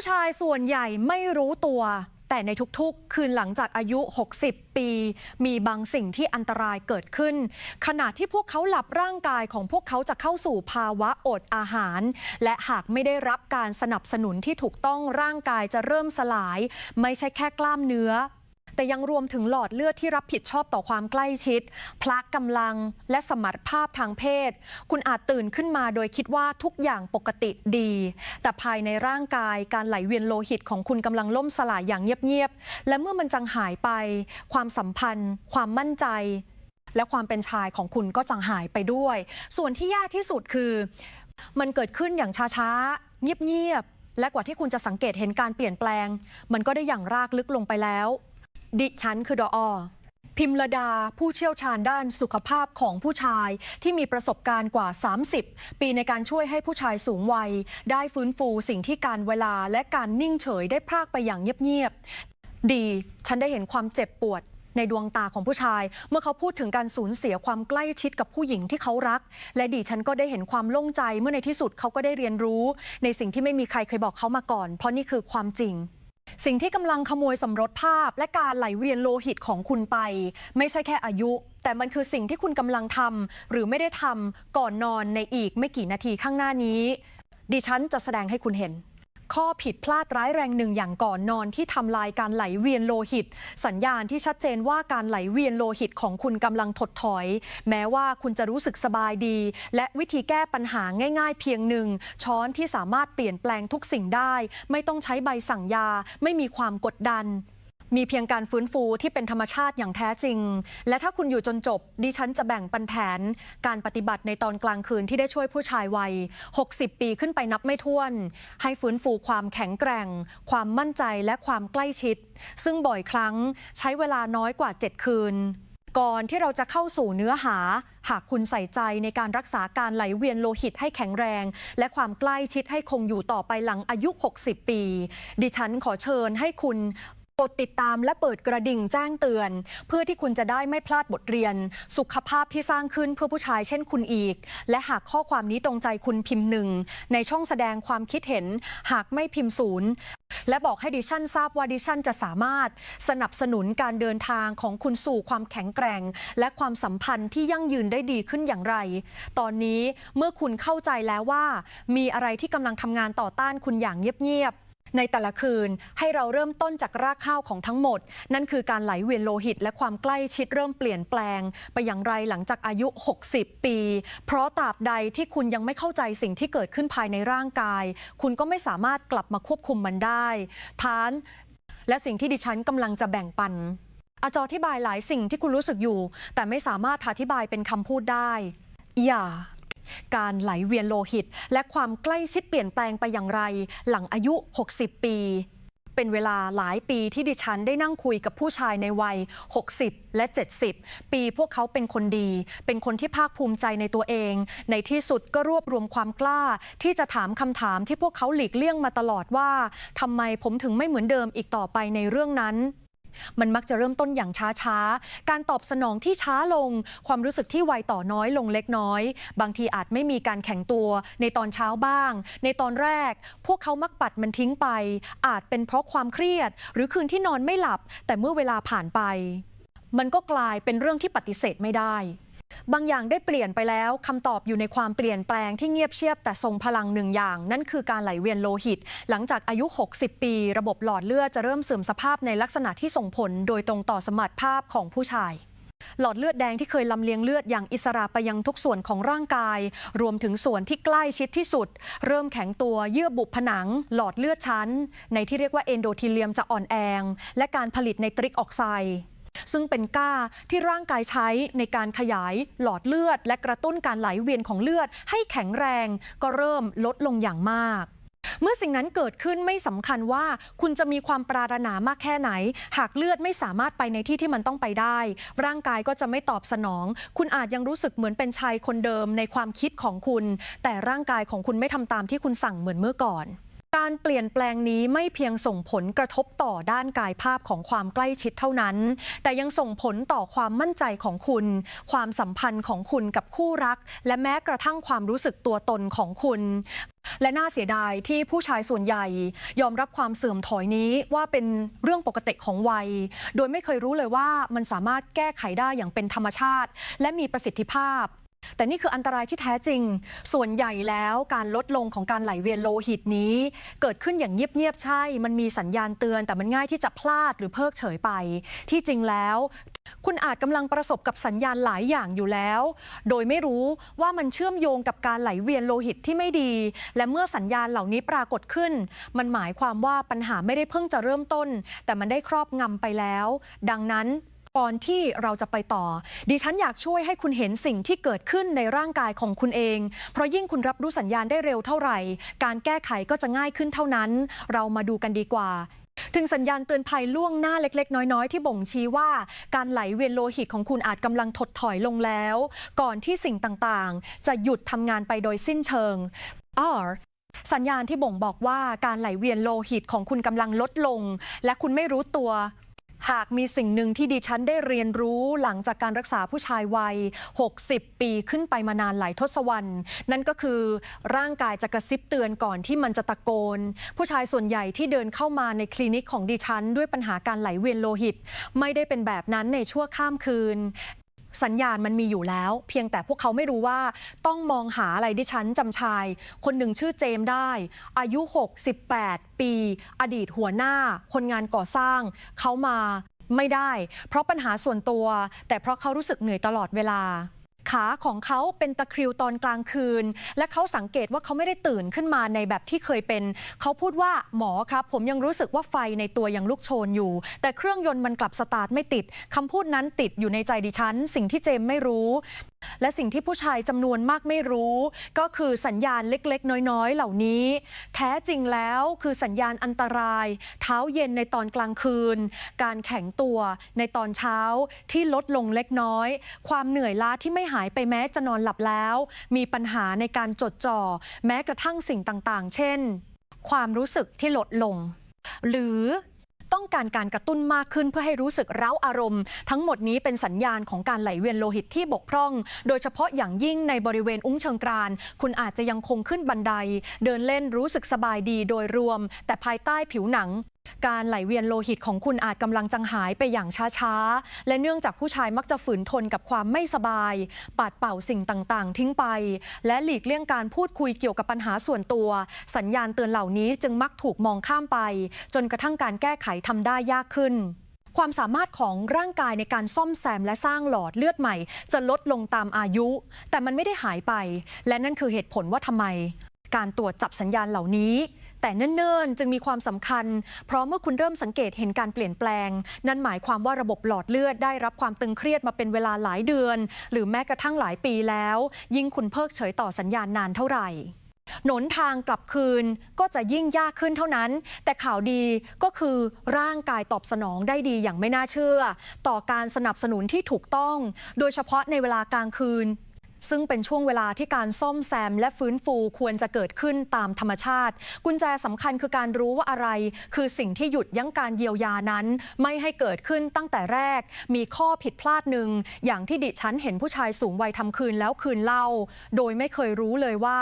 ผู้ชายส่วนใหญ่ไม่รู้ตัว แต่ในทุกๆ คืนหลังจากอายุ 60 ปี มีบางสิ่งที่อันตรายเกิดขึ้น ขณะที่พวกเขาหลับร่างกายของพวกเขาจะเข้าสู่ภาวะอดอาหาร และหากไม่ได้รับการสนับสนุนที่ถูกต้องร่างกายจะเริ่มสลาย ไม่ใช่แค่กล้ามเนื้อ แต่ยังรวมถึงหลอดเลือดที่รับผิดชอบต่อความใกล้ชิด พละกำลังและสมรรถภาพทางเพศ คุณอาจตื่นขึ้นมาโดยคิดว่าทุกอย่างปกติดี แต่ภายในร่างกายการไหลเวียนโลหิตของคุณกำลังล่มสลายอย่างเงียบๆ และเมื่อมันจังหายไป ความสัมพันธ์ ความมั่นใจและความเป็นชายของคุณก็จังหายไปด้วย ส่วนที่ยากที่สุดคือ มันเกิดขึ้นอย่างช้าๆ เงียบๆ และกว่าที่คุณจะสังเกตเห็นการเปลี่ยนแปลง มันก็ได้อย่างรากลึกลงไปแล้ว ดิฉันคือดออพิมรดาผู้เชี่ยวชาญด้านสุขภาพของผู้ชายที่มีประสบการณ์กว่า 30 ปีในการช่วยให้ผู้ชายสูงวัย ได้ฟื้นฟูสิ่งที่การเวลาและการนิ่งเฉยได้พรากไปอย่างเงียบๆ ดี ฉันได้เห็นความเจ็บปวดในดวงตาของผู้ชาย เมื่อเขาพูดถึงการสูญเสียความใกล้ชิดกับผู้หญิงที่เขารัก และดีฉันก็ได้เห็นความโล่งใจเมื่อในที่สุดเขาก็ได้เรียนรู้ ในสิ่งที่ไม่มีใครเคยบอกเขามาก่อน เพราะนี่คือความจริง สิ่งที่กำลังขโมยสมรสภาพ และการไหลเวียนโลหิตของคุณไป ไม่ใช่แค่อายุ แต่มันคือสิ่งที่คุณกำลังทำหรือไม่ได้ทำก่อนนอนในอีกไม่กี่นาทีข้างหน้านี้ ดิฉันจะแสดงให้คุณเห็น ข้อผิดพลาดร้ายแรงหนึ่งอย่างก่อนนอนที่ทำลายการไหลเวียนโลหิต สัญญาณที่ชัดเจนว่าการไหลเวียนโลหิตของคุณกำลังถดถอย แม้ว่าคุณจะรู้สึกสบายดี และวิธีแก้ปัญหาง่ายๆ เพียงหนึ่ง ช้อนที่สามารถเปลี่ยนแปลงทุกสิ่งได้ ไม่ต้องใช้ใบสั่งยา ไม่มีความกดดัน มีเพียงการฟื้นฟูที่เป็นธรรมชาติอย่างแท้จริง และถ้าคุณอยู่จนจบ ดิฉันจะแบ่งปันแผน การปฏิบัติในตอนกลางคืนที่ได้ช่วยผู้ชายวัย 60 ปีขึ้นไปนับไม่ถ้วน ให้ฟื้นฟูความแข็งแกร่ง ความมั่นใจและความใกล้ชิด ซึ่งบ่อยครั้งใช้เวลาน้อยกว่า 7 คืนก่อนที่เราจะเข้าสู่เนื้อหา หากคุณใส่ใจในการรักษาการไหลเวียนโลหิตให้แข็งแรง และความใกล้ชิดให้คงอยู่ต่อไปหลังอายุ 60 ปี ดิฉันขอเชิญให้คุณ กดติดตามและเปิดกระดิ่งแจ้งเตือน เพื่อที่คุณจะได้ไม่พลาดบทเรียน สุขภาพที่สร้างขึ้นเพื่อผู้ชายเช่นคุณอีก และหากข้อความนี้ตรงใจคุณพิมพ์หนึ่งในช่องแสดงความคิดเห็น หากไม่พิมพ์ศูนย์และบอกให้ดิฉันทราบว่าดิฉันจะสามารถสนับสนุนการเดินทางของคุณสู่ความแข็งแกร่ง และความสัมพันธ์ที่ยั่งยืนได้ดีขึ้นอย่างไร ตอนนี้เมื่อคุณเข้าใจแล้วว่า มีอะไรที่กำลังทำงานต่อต้านคุณอย่างเงียบๆ ในแต่ละคืนให้เราเริ่มต้นจากรากข้าวของทั้งหมด นั่นคือการไหลเวียนโลหิต และความใกล้ชิดเริ่มเปลี่ยนแปลง ไปอย่างไรหลังจากอายุ 60 ปี เพราะตราบใดที่คุณยังไม่เข้าใจสิ่งที่เกิดขึ้นภายในร่างกาย คุณก็ไม่สามารถกลับมาควบคุมมันได้ทาน และสิ่งที่ดิฉันกำลังจะแบ่งปันอาจอธิบายหลายสิ่งที่คุณรู้สึกอยู่ แต่ไม่สามารถอธิบายเป็นคำพูดได้ อย่า การไหลเวียนโลหิต และความใกล้ชิดเปลี่ยนแปลงไปอย่างไร หลังอายุ 60 ปี เป็นเวลาหลายปีที่ดิฉันได้นั่งคุยกับผู้ชายในวัย 60 และ 70 ปีพวกเขาเป็นคนดี เป็นคนที่ภาคภูมิใจในตัวเอง ในที่สุดก็รวบรวมความกล้า ที่จะถามคำถามที่พวกเขาหลีกเลี่ยงมาตลอดว่าทำไมผมถึงไม่เหมือนเดิมอีกต่อไปในเรื่องนั้น มันมักจะเริ่มต้นอย่างช้าๆ การตอบสนองที่ช้าลง ความรู้สึกที่ไวต่อน้อยลงเล็กน้อย บางทีอาจไม่มีการแข็งตัวในตอนเช้าบ้าง ในตอนแรก พวกเขามักปัดมันทิ้งไป อาจเป็นเพราะความเครียด หรือคืนที่นอนไม่หลับ แต่เมื่อเวลาผ่านไป มันก็กลายเป็นเรื่องที่ปฏิเสธไม่ได้ บางอย่างได้เปลี่ยนไปแล้วคำตอบอยู่ในความเปลี่ยนแปลงที่เงียบเชียบแต่ทรงพลังหนึ่งอย่าง นั่นคือการไหลเวียนโลหิต หลังจากอายุ 60 ปี ระบบหลอดเลือดจะเริ่มเสื่อมสภาพในลักษณะที่ส่งผลโดยตรงต่อสมรรถภาพของผู้ชายหลอดเลือดแดงที่เคยลำเลียงเลือดอย่างอิสระไปยังทุกส่วนของร่างกาย รวมถึงส่วนที่ใกล้ชิดที่สุด เริ่มแข็งตัวเยื่อบุผนัง หลอดเลือดชั้น ในที่เรียกว่าเอนโดทีเลียมจะอ่อนแอและการผลิตไนตริกออกไซด์ ซึ่งเป็นก้าที่ร่างกายใช้ในการขยายหลอดเลือด และกระตุ้นการไหลเวียนของเลือด ให้แข็งแรง ก็เริ่มลดลงอย่างมากเมื่อสิ่งนั้นเกิดขึ้นไม่สำคัญว่าคุณจะมีความปรารถนามากแค่ไหน หากเลือดไม่สามารถไปในที่ที่มันต้องไปได้ ร่างกายก็จะไม่ตอบสนอง คุณอาจยังรู้สึกเหมือนเป็นชายคนเดิมในความคิดของคุณ แต่ร่างกายของคุณไม่ทำตามที่คุณสั่งเหมือนเมื่อก่อน การเปลี่ยนแปลงนี้ไม่เพียงส่งผลกระทบต่อด้านกายภาพของความใกล้ชิดเท่านั้น แต่ยังส่งผลต่อความมั่นใจของคุณ ความสัมพันธ์ของคุณกับคู่รัก และแม้กระทั่งความรู้สึกตัวตนของคุณ และน่าเสียดายที่ผู้ชายส่วนใหญ่ ยอมรับความเสื่อมถอยนี้ว่าเป็นเรื่องปกติของวัย โดยไม่เคยรู้เลยว่ามันสามารถแก้ไขได้อย่างเป็นธรรมชาติ และมีประสิทธิภาพ แต่นี่คืออันตรายที่แท้จริง ส่วนใหญ่แล้วการลดลงของการไหลเวียนโลหิตนี้ เกิดขึ้นอย่างเงียบๆใช่ มันมีสัญญาณเตือน แต่มันง่ายที่จะพลาดหรือเพิกเฉยไป ที่จริงแล้ว คุณอาจกำลังประสบกับสัญญาณหลายอย่างอยู่แล้ว โดยไม่รู้ว่ามันเชื่อมโยงกับการไหลเวียนโลหิตที่ไม่ดี และเมื่อสัญญาณเหล่านี้ปรากฏขึ้น มันหมายความว่าปัญหาไม่ได้เพิ่งจะเริ่มต้น แต่มันได้ครอบงำไปแล้ว ดังนั้น ก่อนที่เราจะไปต่อ ดิฉันอยากช่วยให้คุณเห็นสิ่งที่เกิดขึ้นในร่างกายของคุณเอง เพราะยิ่งคุณรับรู้สัญญาณได้เร็วเท่าไหร่ การแก้ไขก็จะง่ายขึ้นเท่านั้น เรามาดูกันดีกว่า ถึงสัญญาณเตือนภัยล่วงหน้าเล็ก ๆ น้อย ๆ ที่บ่งชี้ว่า การไหลเวียนโลหิตของคุณอาจกำลังถดถอยลงแล้ว ก่อนที่สิ่งต่างๆ จะหยุดทำงานไปโดยสิ้นเชิง R สัญญาณที่บ่งบอกว่าการไหลเวียนโลหิตของคุณกำลังลดลง และคุณไม่รู้ตัว หากมีสิ่งหนึ่งที่ดิฉันได้เรียนรู้หลังจากการรักษาผู้ชายวัย 60 ปีขึ้นไปมานานหลายทศวรรษ นั่นก็คือร่างกายจะกระซิบเตือนก่อนที่มันจะตะโกน ผู้ชายส่วนใหญ่ที่เดินเข้ามาในคลินิกของดิฉัน ด้วยปัญหาการไหลเวียนโลหิต ไม่ได้เป็นแบบนั้นในชั่วข้ามคืน สัญญาณมันมีอยู่แล้ว เพียงแต่พวกเขาไม่รู้ว่าต้องมองหาอะไรดิฉันจำชาย คนหนึ่งชื่อเจมได้ อายุ 68 ปี อดีตหัวหน้า คนงานก่อสร้าง เขามาไม่ได้ เพราะปัญหาส่วนตัว แต่เพราะเขารู้สึกเหนื่อยตลอดเวลา ขาของเขาเป็นตะคริวตอนกลางคืน และเขาสังเกตว่าเขาไม่ได้ตื่นขึ้นมาในแบบที่เคยเป็น เขาพูดว่าหมอครับ ผมยังรู้สึกว่าไฟในตัวยังลุกโชนอยู่ แต่เครื่องยนต์มันกลับสตาร์ทไม่ติดคำพูดนั้นติดอยู่ในใจดิฉัน สิ่งที่เจมไม่รู้ และสิ่งที่ผู้ชายจำนวนมากไม่รู้ ก็คือสัญญาณเล็กๆ น้อยๆ เหล่านี้ แท้จริงแล้วคือสัญญาณอันตราย เท้าเย็นในตอนกลางคืน การแข็งตัวในตอนเช้าที่ลดลงเล็กน้อย ความเหนื่อยล้าที่ไม่หายไปแม้จะนอนหลับแล้ว มีปัญหาในการจดจ่อ แม้กระทั่งสิ่งต่างๆ เช่น ความรู้สึกที่ลดลง หรือ ต้องการการกระตุ้นมากขึ้นเพื่อให้รู้สึกเร้าอารมณ์ ทั้งหมดนี้เป็นสัญญาณของการไหลเวียนโลหิตที่บกพร่อง โดยเฉพาะอย่างยิ่งในบริเวณอุ้งเชิงกราน คุณอาจจะยังคงขึ้นบันได เดินเล่นรู้สึกสบายดีโดยรวม แต่ภายใต้ผิวหนังการไหลเวียนโลหิตของคุณอาจกำลังจังหายไปอย่างช้าๆ และเนื่องจากผู้ชายมักจะฝืนทนกับความไม่สบายปัดเป่าสิ่งต่างๆ ทิ้งไป และหลีกเลี่ยงการพูดคุยเกี่ยวกับปัญหาส่วนตัว สัญญาณเตือนเหล่านี้จึงมักถูกมองข้ามไป จนกระทั่งการแก้ไขทำได้ยากขึ้นความสามารถของร่างกายในการซ่อมแซมและสร้างหลอดเลือดใหม่ จะลดลงตามอายุ แต่มันไม่ได้หายไป และนั่นคือเหตุผลว่าทำไม การตรวจจับสัญญาณเหล่านี้ แต่เนิ่นๆ จึงมีความสำคัญ เพราะเมื่อคุณเริ่มสังเกตเห็นการเปลี่ยนแปลง นั่นหมายความว่าระบบหลอดเลือดได้รับความตึงเครียดมาเป็นเวลาหลายเดือน หรือแม้กระทั่งหลายปีแล้ว ยิ่งคุณเพิกเฉยต่อสัญญาณนานเท่าไหร่หนทางกลับคืนก็จะยิ่งยากขึ้นเท่านั้น แต่ข่าวดีก็คือร่างกายตอบสนองได้ดีอย่างไม่น่าเชื่อ ต่อการสนับสนุนที่ถูกต้อง โดยเฉพาะในเวลากลางคืน ซึ่งเป็นช่วงเวลาที่การซ่อมแซมและฟื้นฟูควรจะเกิดขึ้นตามธรรมชาติ กุญแจสำคัญคือการรู้ว่าอะไร คือสิ่งที่หยุดยั้งการเยียวยานั้น ไม่ให้เกิดขึ้นตั้งแต่แรก มีข้อผิดพลาดหนึ่ง อย่างที่ดิฉันเห็นผู้ชายสูงวัยทำคืนแล้วคืนเล่า โดยไม่เคยรู้เลยว่า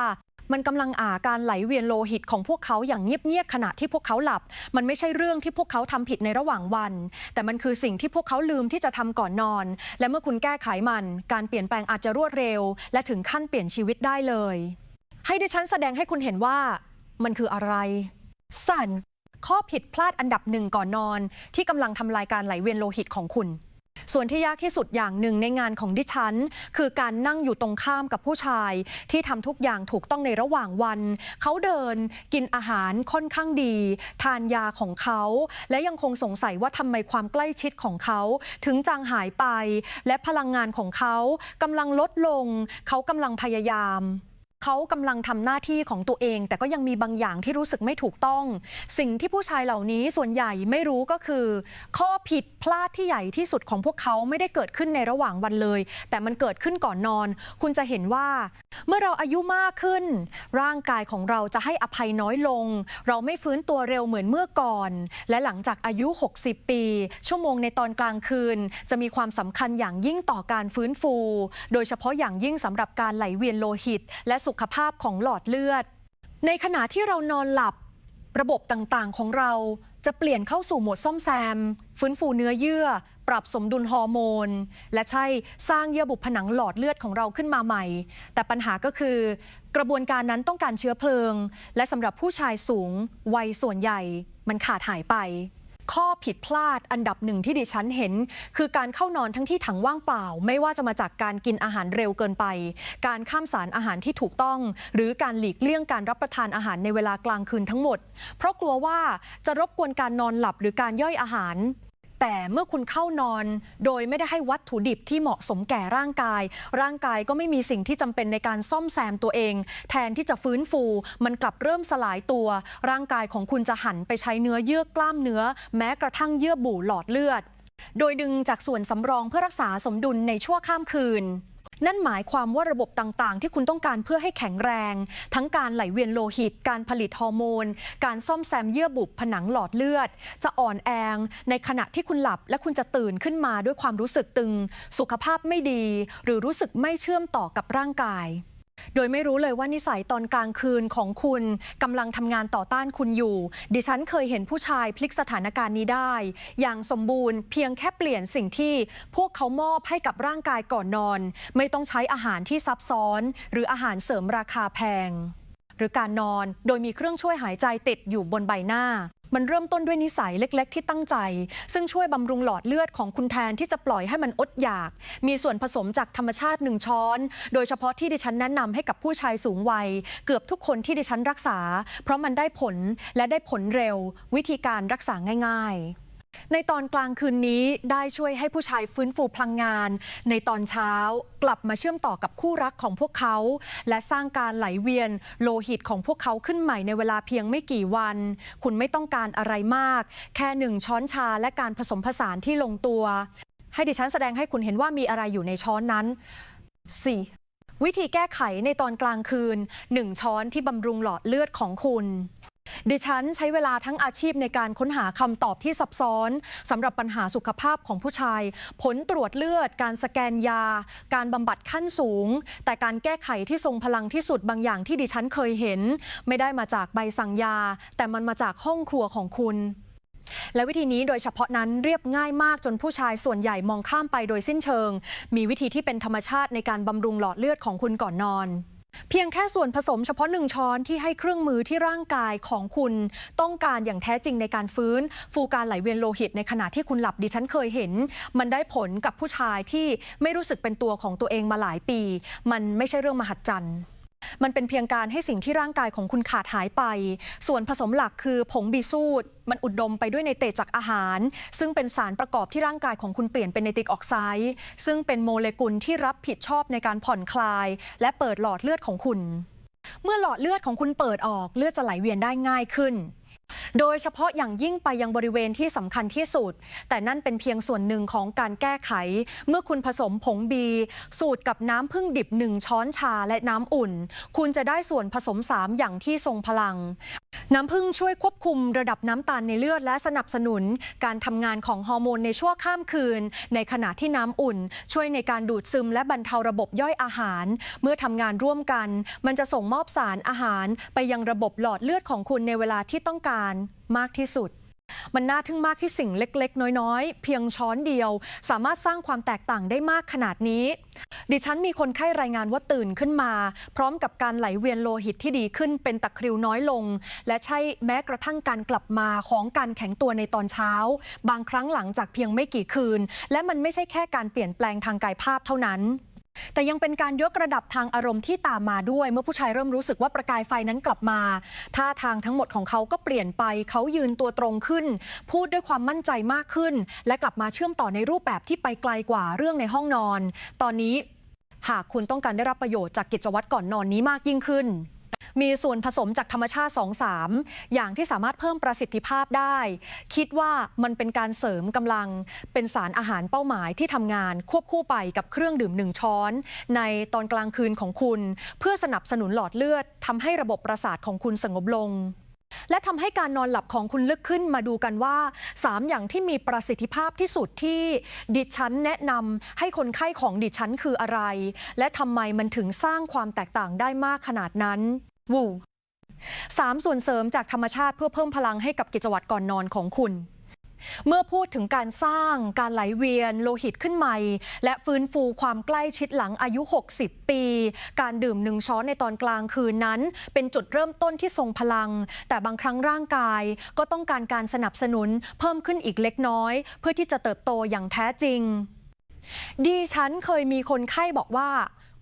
มันกำลังอ่าการไหลเวียนโลหิตของพวกเขาอย่างเงียบๆขณะที่พวกเขาหลับ มันไม่ใช่เรื่องที่พวกเขาทำผิดในระหว่างวัน แต่มันคือสิ่งที่พวกเขาลืมที่จะทำก่อนนอน และเมื่อคุณแก้ไขมัน การเปลี่ยนแปลงอาจจะรวดเร็ว และถึงขั้นเปลี่ยนชีวิตได้เลย ให้ดิฉันแสดงให้คุณเห็นว่า มันคืออะไร สั่นข้อผิดพลาดอันดับหนึ่งก่อนนอน ที่กำลังทำลายการไหลเวียนโลหิตของคุณ ส่วนที่ยากที่สุดอย่างหนึ่งในงานของดิฉัน คือการนั่งอยู่ตรงข้ามกับผู้ชาย ที่ทำทุกอย่างถูกต้องในระหว่างวัน เขาเดินกินอาหารค่อนข้างดี ทานยาของเขา และยังคงสงสัยว่าทำไมความใกล้ชิดของเขา ถึงจางหายไป และพลังงานของเขากำลังลดลง เขากำลังพยายาม เขากำลังทำหน้าที่ของตัวเอง แต่ก็ยังมีบางอย่างที่รู้สึกไม่ถูกต้อง สิ่งที่ผู้ชายเหล่านี้ส่วนใหญ่ไม่รู้ก็คือ ข้อผิดพลาดที่ใหญ่ที่สุดของพวกเขาไม่ได้เกิดขึ้นในระหว่างวันเลย แต่มันเกิดขึ้นก่อนนอน คุณจะเห็นว่า เมื่อเราอายุมากขึ้น ร่างกายของเราจะให้อภัยน้อยลง เราไม่ฟื้นตัวเร็วเหมือนเมื่อก่อน และหลังจากอายุ 60 ปี ชั่วโมงในตอนกลางคืน จะมีความสำคัญอย่างยิ่งต่อการฟื้นฟู โดยเฉพาะอย่างยิ่งสำหรับการไหลเวียนโลหิต และสุขภาพของหลอดเลือด ในขณะที่เรานอนหลับ ระบบต่างๆของเราจะเปลี่ยนเข้าสู่โหมดซ่อมแซม ฟื้นฟูเนื้อเยื่อ ปรับสมดุลฮอร์โมน และใช่สร้างเยื่อบุผนังหลอดเลือดของเราขึ้นมาใหม่ แต่ปัญหาก็คือ กระบวนการนั้นต้องการเชื้อเพลิง และสำหรับผู้ชายสูงวัยส่วนใหญ่ มันขาดหายไป ข้อผิดพลาดอันดับหนึ่งที่ดิฉันเห็น คือการเข้านอนทั้งที่ถังว่างเปล่า ไม่ว่าจะมาจากการกินอาหารเร็วเกินไป การข้ามสารอาหารที่ถูกต้อง หรือการหลีกเลี่ยงการรับประทานอาหารในเวลากลางคืนทั้งหมด เพราะกลัวว่าจะรบกวนการนอนหลับหรือการย่อยอาหาร แต่เมื่อคุณเข้านอน โดยไม่ได้ให้วัตถุดิบที่เหมาะสมแก่ร่างกาย ร่างกายก็ไม่มีสิ่งที่จำเป็นในการซ่อมแซมตัวเอง แทนที่จะฟื้นฟู มันกลับเริ่มสลายตัว ร่างกายของคุณจะหันไปใช้เนื้อเยื่อกล้ามเนื้อ แม้กระทั่งเยื่อบุหลอดเลือด โดยดึงจากส่วนสำรองเพื่อรักษาสมดุลในชั่วข้ามคืน นั่นหมายความว่าระบบต่างๆ ที่คุณต้องการเพื่อให้แข็งแรง ทั้งการไหลเวียนโลหิต การผลิตฮอร์โมน การซ่อมแซมเยื่อบุผนังหลอดเลือด จะอ่อนแองในขณะที่คุณหลับและคุณจะตื่นขึ้นมาด้วยความรู้สึกตึง สุขภาพไม่ดี หรือรู้สึกไม่เชื่อมต่อกับร่างกาย โดยไม่รู้เลยว่านิสัยตอนกลางคืนของคุณกำลังทำงานต่อต้านคุณอยู่ ดิฉันเคยเห็นผู้ชายพลิกสถานการณ์นี้ได้ อย่างสมบูรณ์เพียงแค่เปลี่ยนสิ่งที่พวกเขามอบให้กับร่างกายก่อนนอน ไม่ต้องใช้อาหารที่ซับซ้อน หรืออาหารเสริมราคาแพง หรือการนอนโดยมีเครื่องช่วยหายใจติดอยู่บนใบหน้า มันเริ่มต้นด้วยนิสัยเล็ก ๆ ที่ตั้งใจ ซึ่งช่วยบำรุงหลอดเลือดของคุณแทนที่จะปล่อยให้มันอดอยาก มีส่วนผสมจากธรรมชาติหนึ่งช้อน โดยเฉพาะที่ดิฉันแนะนำให้กับผู้ชายสูงวัย เกือบทุกคนที่ดิฉันรักษา เพราะมันได้ผลและได้ผลเร็ว วิธีการรักษาง่าย ๆ ในตอนกลางคืนนี้ได้ช่วยให้ผู้ชายฟื้นฟูพลังงาน ในตอนเช้ากลับมาเชื่อมต่อกับคู่รักของพวกเขา และสร้างการไหลเวียนโลหิตของพวกเขาขึ้นใหม่ในเวลาเพียงไม่กี่วัน คุณไม่ต้องการอะไรมาก แค่หนึ่งช้อนชาและการผสมผสานที่ลงตัว ให้ดิฉันแสดงให้คุณเห็นว่ามีอะไรอยู่ในช้อนนั้น 4. วิธีแก้ไขในตอนกลางคืน 1 ช้อนที่บำรุงหลอดเลือดของคุณ ดิฉันใช้เวลาทั้งอาชีพในการค้นหาคำตอบที่ซับซ้อนสำหรับปัญหาสุขภาพของผู้ชาย ผลตรวจเลือด การสแกนยา การบำบัดขั้นสูง แต่การแก้ไขที่ทรงพลังที่สุดบางอย่างที่ดิฉันเคยเห็น ไม่ได้มาจากใบสั่งยา แต่มันมาจากห้องครัวของคุณและวิธีนี้โดยเฉพาะนั้นเรียบง่ายมากจนผู้ชายส่วนใหญ่มองข้ามไปโดยสิ้นเชิง มีวิธีที่เป็นธรรมชาติในการบำรุงหลอดเลือดของคุณก่อนนอน เพียงแค่ส่วนผสมเฉพาะหนึ่งช้อนที่ให้เครื่องมือที่ร่างกายของคุณต้องการอย่างแท้จริงในการฟื้น ฟูการไหลเวียนโลหิตในขณะที่คุณหลับดิฉันเคยเห็น มันได้ผลกับผู้ชายที่ไม่รู้สึกเป็นตัวของตัวเองมาหลายปี มันไม่ใช่เรื่องมหัศจรรย์ มันเป็นเพียงการให้สิ่งที่ร่างกายของคุณขาดหายไป ส่วนผสมหลักคือผงบีซูดมันอุดมไปด้วยในเตจากอาหาร ซึ่งเป็นสารประกอบที่ร่างกายของคุณเปลี่ยนเป็นไนติกออกไซด์ซึ่งเป็นโมเลกุลที่รับผิดชอบในการผ่อนคลาย และเปิดหลอดเลือดของคุณ เมื่อหลอดเลือดของคุณเปิดออกเลือดจะไหลเวียนได้ง่ายขึ้น โดยเฉพาะอย่างยิ่งไปยังบริเวณที่สำคัญที่สุด แต่นั่นเป็นเพียงส่วนหนึ่งของการแก้ไข เมื่อคุณผสมผงบี สูตรกับน้ำผึ้งดิบ1ช้อนชาและน้ำอุ่น คุณจะได้ส่วนผสม 3 อย่างที่ทรงพลัง น้ำผึ้งช่วยควบคุมระดับน้ำตาลในเลือดและสนับสนุน การทำงานของฮอร์โมนในชั่วข้ามคืน ในขณะที่น้ำอุ่น ช่วยในการดูดซึมและบรรเทาระบบย่อยอาหาร เมื่อทำงานร่วมกัน มันจะส่งมอบสารอาหาร ไปยังระบบหลอดเลือดของคุณในเวลาที่ต้องการมากที่สุด มันน่าทึ่งมากที่สิ่งเล็ก ๆ น้อย ๆ เพียงช้อนเดียว สามารถสร้างความแตกต่างได้มากขนาดนี้ ดิฉันมีคนไข้รายงานว่าตื่นขึ้นมา พร้อมกับการไหลเวียนโลหิตที่ดีขึ้นเป็นตะคริวน้อยลง และใช่แม้กระทั่งการกลับมาของการแข็งตัวในตอนเช้า บางครั้งหลังจากเพียงไม่กี่คืน และมันไม่ใช่แค่การเปลี่ยนแปลงทางกายภาพเท่านั้น แต่ยังเป็นการยกระดับทางอารมณ์ที่ตามมาด้วย เมื่อผู้ชายเริ่มรู้สึกว่าประกายไฟนั้นกลับมาท่าทางทั้งหมดของเขาก็เปลี่ยนไป เขายืนตัวตรงขึ้น พูดด้วยความมั่นใจมากขึ้น และกลับมาเชื่อมต่อในรูปแบบที่ไปไกลกว่าเรื่องในห้องนอน ตอนนี้หากคุณต้องการได้รับประโยชน์จากกิจวัตรก่อนนอนนี้มากยิ่งขึ้น มีส่วนผสมจากธรรมชาติ 2-3 อย่างที่สามารถเพิ่มประสิทธิภาพได้ คิดว่ามันเป็นการเสริมกำลังเป็นสารอาหารเป้าหมายที่ทำงานควบคู่ไปกับเครื่องดื่มหนึ่งช้อน ในตอนกลางคืนของคุณ เพื่อสนับสนุนหลอดเลือดทำให้ระบบประสาทของคุณสงบลง และทำให้การนอนหลับของคุณลึกขึ้นมาดูกันว่า 3 อย่างที่มีประสิทธิภาพที่สุดที่ดิฉันแนะนำให้คนไข้ของดิฉันคืออะไร และทำไมมันถึงสร้างความแตกต่างได้มากขนาดนั้นวูสามส่วนเสริมจากธรรมชาติเพื่อเพิ่มพลังให้กับกิจวัตรก่อนนอนของคุณ เมื่อพูดถึงการสร้างการไหลเวียนโลหิตขึ้นใหม่ และฟื้นฟูความใกล้ชิดหลังอายุ 60 ปี การดื่มหนึ่งช้อนในตอนกลางคืนนั้น เป็นจุดเริ่มต้นที่ทรงพลัง แต่บางครั้งร่างกายก็ต้องการการสนับสนุนเพิ่มขึ้นอีกเล็กน้อย เพื่อที่จะเติบโตอย่างแท้จริงดิฉันเคยมีคนไข้บอกว่า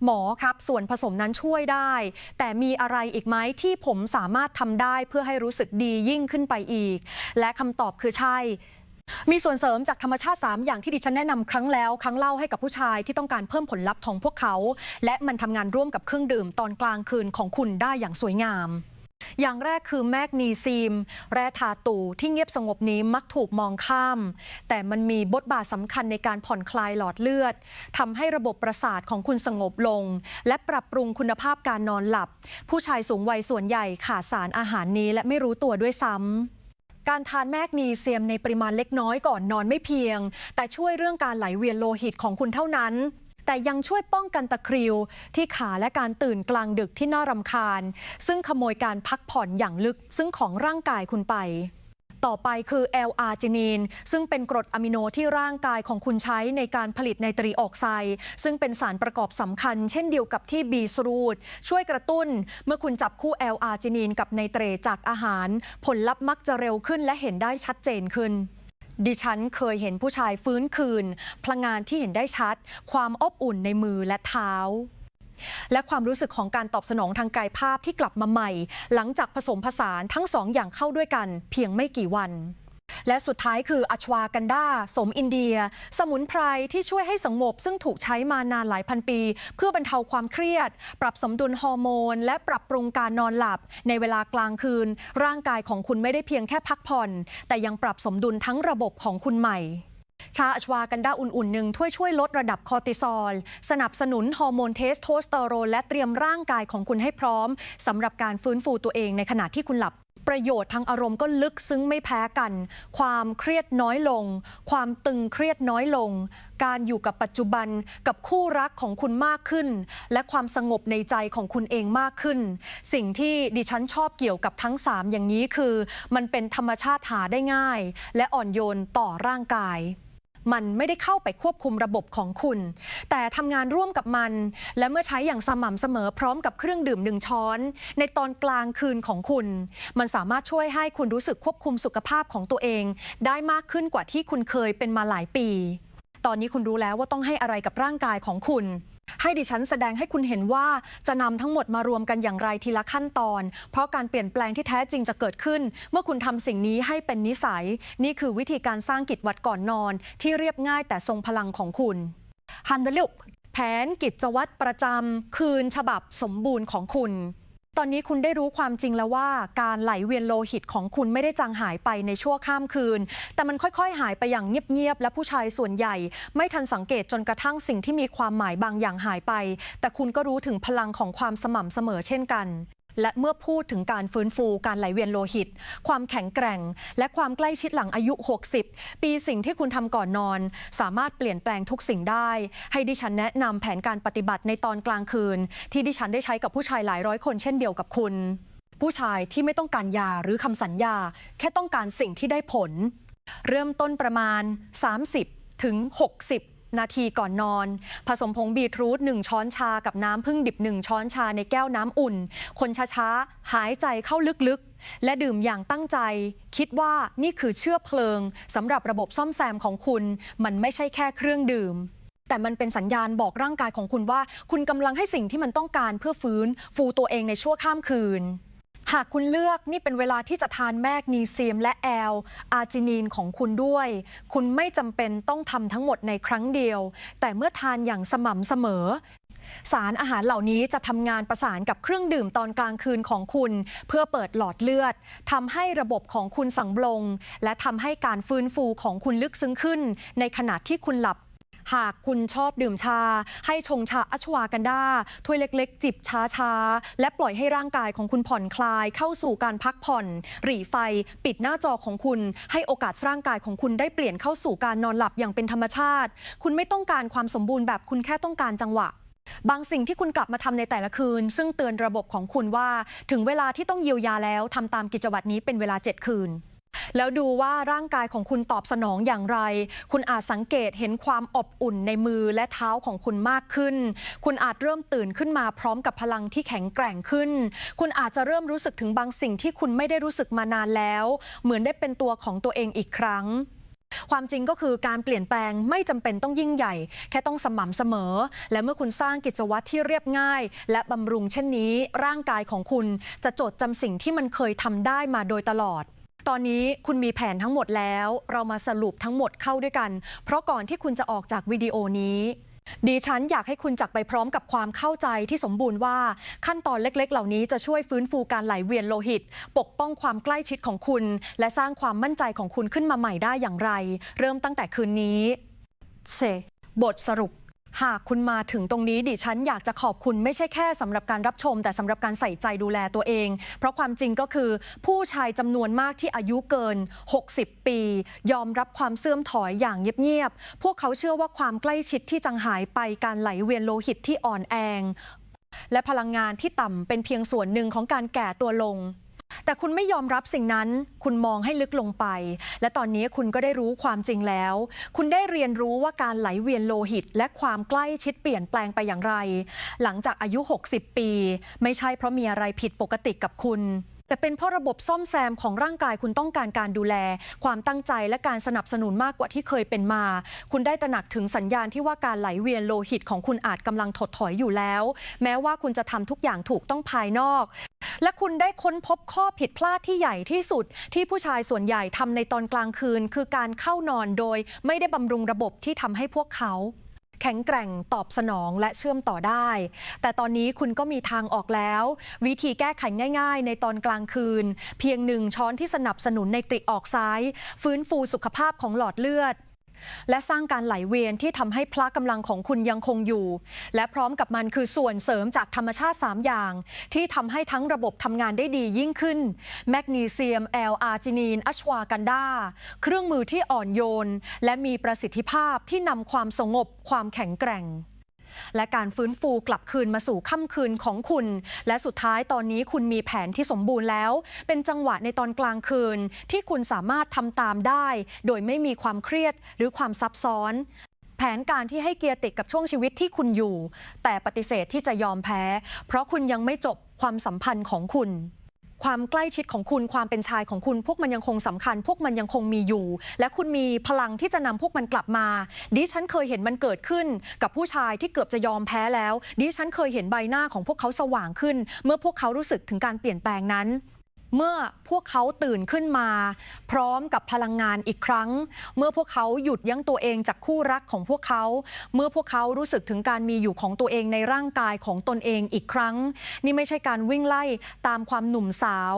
หมอครับ ส่วนผสมนั้นช่วยได้ แต่มีอะไรอีกไหมที่ผมสามารถทำได้เพื่อให้รู้สึกดียิ่งขึ้นไปอีก และคำตอบคือใช่ มีส่วนเสริมจากธรรมชาติ 3 อย่างที่ดิฉันแนะนำครั้งแล้วครั้งเล่าให้กับผู้ชายที่ต้องการเพิ่มผลลัพธ์ของพวกเขา และมันทำงานร่วมกับเครื่องดื่มตอนกลางคืนของคุณได้อย่างสวยงาม อย่างแรกคือแมกนีซีม แร่ธาตุที่เงียบสงบนี้มักถูกมองข้าม แต่มันมีบทบาทสำคัญในการผ่อนคลายหลอดเลือดทำให้ระบบประสาทของคุณสงบลง และปรับปรุงคุณภาพการนอนหลับ ผู้ชายสูงวัยส่วนใหญ่ขาดสารอาหารนี้และไม่รู้ตัวด้วยซ้ำการทานแมกนีเซียมในปริมาณเล็กน้อยก่อนนอนไม่เพียง แต่ช่วยเรื่องการไหลเวียนโลหิตของคุณเท่านั้น แต่ยังช่วยป้องกันตะคริว ที่ขาและการตื่นกลางดึกที่น่ารำคาญ ซึ่งขโมยการพักผ่อนอย่างลึกซึ่งของร่างกายคุณไปต่อไปคือ L- อาร์จินีนซึ่งเป็นกรดอะมิโนที่ร่างกายของคุณใช้ในการผลิตไนตรีออกไซด์ซึ่งเป็นสารประกอบสำคัญ เช่นเดียวกับที่บีสรูดช่วยกระตุ้น เมื่อคุณจับคู่ L อาร์จินีนกับไนเตรจากอาหาร ผลลัพธ์มักจะเร็วขึ้นและเห็นได้ชัดเจนขึ้น ดิฉันเคยเห็นผู้ชายฟื้นคืน พลังงานที่เห็นได้ชัด ความอบอุ่นในมือและเท้า และความรู้สึกของการตอบสนองทางกายภาพที่กลับมาใหม่ หลังจากผสมผสานทั้งสองอย่างเข้าด้วยกัน เพียงไม่กี่วัน และสุดท้ายคืออัชวากันดาสมอินเดีย สมุนไพรที่ช่วยให้สงบ ซึ่งถูกใช้มานานหลายพันปี เพื่อบรรเทาความเครียด ปรับสมดุลฮอร์โมน และปรับปรุงการนอนหลับ ในเวลากลางคืน ร่างกายของคุณไม่ได้เพียงแค่พักผ่อน แต่ยังปรับสมดุลทั้งระบบของคุณใหม่ชาอชวากันดาอุ่นๆหนึ่งช่วยช่วยลดระดับคอร์ติซอล สนับสนุนฮอร์โมนเทสโทสเตอโรนและเตรียมร่างกายของคุณให้พร้อมสำหรับการฟื้นฟูตัวเองในขณะที่คุณหลับ ประโยชน์ทางอารมณ์ก็ลึกซึ้งไม่แพ้กัน ความเครียดน้อยลง ความตึงเครียดน้อยลง การอยู่กับปัจจุบันกับคู่รักของคุณมากขึ้น และความสงบในใจของคุณเองมากขึ้น สิ่งที่ดิฉันชอบเกี่ยวกับทั้ง 3 อย่างนี้คือ มันเป็นธรรมชาติหาได้ง่าย และอ่อนโยนต่อร่างกาย มันไม่ได้เข้าไปควบคุมระบบของคุณ แต่ทำงานร่วมกับมัน และเมื่อใช้อย่างสม่ำเสมอพร้อมกับเครื่องดื่มหนึ่งช้อน ในตอนกลางคืนของคุณ มันสามารถช่วยให้คุณรู้สึกควบคุมสุขภาพของตัวเอง ได้มากขึ้นกว่าที่คุณเคยเป็นมาหลายปี ตอนนี้คุณรู้แล้วว่าต้องให้อะไรกับร่างกายของคุณ ให้ดิฉันแสดงให้คุณเห็นว่าจะนำทั้งหมดมารวมกันอย่างไรทีละขั้นตอน เพราะการเปลี่ยนแปลงที่แท้จริงจะเกิดขึ้น เมื่อคุณทำสิ่งนี้ให้เป็นนิสัย นี่คือวิธีการสร้างกิจวัตรก่อนนอน ที่เรียบง่ายแต่ทรงพลังของคุณฮันเดลุกแผนกิจวัตรประจำคืนฉบับสมบูรณ์ของคุณ ตอนนี้คุณได้รู้ความจริงแล้วว่าการไหลเวียนโลหิตของคุณไม่ได้จางหายไปในชั่วข้ามคืน แต่มันค่อยๆ หายไปอย่างเงียบๆ และผู้ชายส่วนใหญ่ ไม่ทันสังเกตจนกระทั่งสิ่งที่มีความหมายบางอย่างหายไป แต่คุณก็รู้ถึงพลังของความสม่ำเสมอเช่นกัน และเมื่อพูดถึงการฟื้นฟูการไหลเวียนโลหิต ความแข็งแกร่ง และความใกล้ชิดหลังอายุ 60 ปีสิ่งที่คุณทำก่อนนอน สามารถเปลี่ยนแปลงทุกสิ่งได้ ให้ดิฉันแนะนำแผนการปฏิบัติในตอนกลางคืน ที่ดิฉันได้ใช้กับผู้ชายหลายร้อยคนเช่นเดียวกับคุณ ผู้ชายที่ไม่ต้องการยาหรือคำสัญญา แค่ต้องการสิ่งที่ได้ผล เริ่มต้นประมาณ 30ถึง60 นาทีก่อนนอน ผสมผงบีทรูท1ช้อนชากับน้ำพึ่งดิบ 1 ช้อนชาในแก้วน้ำอุ่น คนช้าๆ หายใจเข้าลึกๆ และดื่มอย่างตั้งใจ คิดว่านี่คือเชื้อเพลิงสำหรับระบบซ่อมแซมของคุณ มันไม่ใช่แค่เครื่องดื่ม แต่มันเป็นสัญญาณบอกร่างกายของคุณว่า คุณกำลังให้สิ่งที่มันต้องการเพื่อฟื้นฟูตัวเองในชั่วข้ามคืน หากคุณเลือกนี่เป็นเวลาที่จะทานแมกนีเซียมและแอล อาร์จินีนของคุณด้วย คุณไม่จำเป็นต้องทำทั้งหมดในครั้งเดียว แต่เมื่อทานอย่างสม่ำเสมอสารอาหารเหล่านี้จะทำงานประสานกับเครื่องดื่มตอนกลางคืนของคุณ เพื่อเปิดหลอดเลือดทำให้ระบบของคุณสั่งบลง และทำให้การฟื้นฟูของคุณลึกซึ้งขึ้น ในขณะที่คุณหลับ หากคุณชอบดื่มชา ให้ชงชาอัชวากันดาถ้วยเล็กๆ จิบช้าๆ และปล่อยให้ร่างกายของคุณผ่อนคลายเข้าสู่การพักผ่อน หรี่ไฟ ปิดหน้าจอของคุณ ให้โอกาสร่างกายของคุณได้เปลี่ยนเข้าสู่การนอนหลับอย่างเป็นธรรมชาติ คุณไม่ต้องการความสมบูรณ์แบบคุณแค่ต้องการจังหวะบางสิ่งที่คุณกลับมาทำในแต่ละคืน ซึ่งเตือนระบบของคุณว่า ถึงเวลาที่ต้องเยียวยาแล้วทำตามกิจวัตรนี้เป็นเวลา 7 คืน แล้วดูว่าร่างกายของคุณตอบสนองอย่างไร คุณอาจสังเกตเห็นความอบอุ่นในมือและเท้าของคุณมากขึ้น คุณอาจเริ่มตื่นขึ้นมาพร้อมกับพลังที่แข็งแกร่งขึ้น คุณอาจจะเริ่มรู้สึกถึงบางสิ่งที่คุณไม่ได้รู้สึกมานานแล้ว เหมือนได้เป็นตัวของตัวเองอีกครั้งความจริงก็คือการเปลี่ยนแปลงไม่จำเป็นต้องยิ่งใหญ่ แค่ต้องสม่ำเสมอ และเมื่อคุณสร้างกิจวัตรที่เรียบง่าย และบำรุงเช่นนี้ ร่างกายของคุณจะจดจำสิ่งที่มันเคยทำได้มาโดยตลอด ตอนนี้คุณมีแผนทั้งหมดแล้ว เรามาสรุปทั้งหมดเข้าด้วยกัน เพราะก่อนที่คุณจะออกจากวิดีโอนี้ดิฉันอยากให้คุณจักไปพร้อมกับความเข้าใจที่สมบูรณ์ว่า ขั้นตอนเล็กๆ เหล่านี้จะช่วยฟื้นฟูการไหลเวียนโลหิต ปกป้องความใกล้ชิดของคุณ และสร้างความมั่นใจของคุณขึ้นมาใหม่ได้อย่างไร เริ่มตั้งแต่คืนนี้เซบทสรุป หากคุณมาถึงตรงนี้ดิฉันอยากจะขอบคุณไม่ใช่แค่สำหรับการรับชม แต่สำหรับการใส่ใจดูแลตัวเอง เพราะความจริงก็คือ ผู้ชายจำนวนมากที่อายุเกิน 60 ปี ยอมรับความเสื่อมถอยอย่างเงียบๆพวกเขาเชื่อว่าความใกล้ชิดที่จังหายไปการไหลเวียนโลหิตที่อ่อนแองและพลังงานที่ต่ำเป็นเพียงส่วนหนึ่งของการแก่ตัวลง แต่คุณไม่ยอมรับสิ่งนั้น คุณมองให้ลึกลงไป และตอนนี้คุณก็ได้รู้ความจริงแล้ว คุณได้เรียนรู้ว่าการไหลเวียนโลหิต และความใกล้ชิดเปลี่ยนแปลงไปอย่างไร หลังจากอายุ 60 ปี ไม่ใช่เพราะมีอะไรผิดปกติกับคุณ แต่เป็นเพราะระบบซ่อมแซมของร่างกายคุณต้องการการดูแล ความตั้งใจและการสนับสนุนมากกว่าที่เคยเป็นมา คุณได้ตระหนักถึงสัญญาณที่ว่าการไหลเวียนโลหิตของคุณอาจกำลังถดถอยอยู่แล้ว แม้ว่าคุณจะทำทุกอย่างถูกต้องภายนอก และคุณได้ค้นพบข้อผิดพลาดที่ใหญ่ที่สุด ที่ผู้ชายส่วนใหญ่ทำในตอนกลางคืน คือการเข้านอนโดย ไม่ได้บำรุงระบบที่ทำให้พวกเขา แข็งแกร่งตอบสนองและเชื่อมต่อได้ แต่ตอนนี้คุณก็มีทางออกแล้ว วิธีแก้ไขง่าย ๆ ในตอนกลางคืน เพียงหนึ่งช้อนที่สนับสนุนในติออกซ้าย ฟื้นฟูสุขภาพของหลอดเลือด และสร้างการไหลเวียนที่ทำให้พละกำลังของคุณยังคงอยู่ และพร้อมกับมันคือส่วนเสริมจากธรรมชาติ 3 อย่าง ที่ทำให้ทั้งระบบทำงานได้ดียิ่งขึ้น แมกนีเซียม แอลอาร์จินีน อัชวากันดา เครื่องมือที่อ่อนโยน และมีประสิทธิภาพที่นำความสงบความแข็งแกร่ง และการฟื้นฟูกลับคืนมาสู่ค่ำคืนของคุณ และสุดท้ายตอนนี้คุณมีแผนที่สมบูรณ์แล้ว เป็นจังหวะในตอนกลางคืน ที่คุณสามารถทำตามได้ โดยไม่มีความเครียดหรือความซับซ้อน แผนการที่ให้เกียรติดกับช่วงชีวิตที่คุณอยู่ แต่ปฏิเสธที่จะยอมแพ้ เพราะคุณยังไม่จบความสัมพันธ์ของคุณ ความใกล้ชิดของคุณความเป็นชายของคุณพวกมันยังคงสำคัญ พวกมันยังคงมีอยู่ และคุณมีพลังที่จะนำพวกมันกลับมา ดิฉันเคยเห็นมันเกิดขึ้น กับผู้ชายที่เกือบจะยอมแพ้แล้ว ดิฉันเคยเห็นใบหน้าของพวกเขาสว่างขึ้น เมื่อพวกเขารู้สึกถึงการเปลี่ยนแปลงนั้น เมื่อพวกเขาตื่นขึ้นมา พร้อมกับพลังงานอีกครั้ง เมื่อพวกเขาหยุดยั้งตัวเองจากคู่รักของพวกเขา เมื่อพวกเขารู้สึกถึงการมีอยู่ของตัวเองในร่างกายของตนเองอีกครั้ง นี่ไม่ใช่การวิ่งไล่ตามความหนุ่มสาว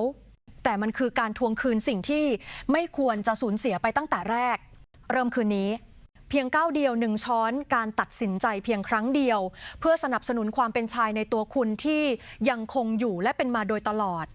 แต่มันคือการทวงคืนสิ่งที่ไม่ควรจะสูญเสียไปตั้งแต่แรก เริ่มคืนนี้เพียงก้าวเดียวหนึ่งช้อนการตัดสินใจเพียงครั้งเดียว เพื่อสนับสนุนความเป็นชายในตัวคุณที่ยังคงอยู่และเป็นมาโดยตลอด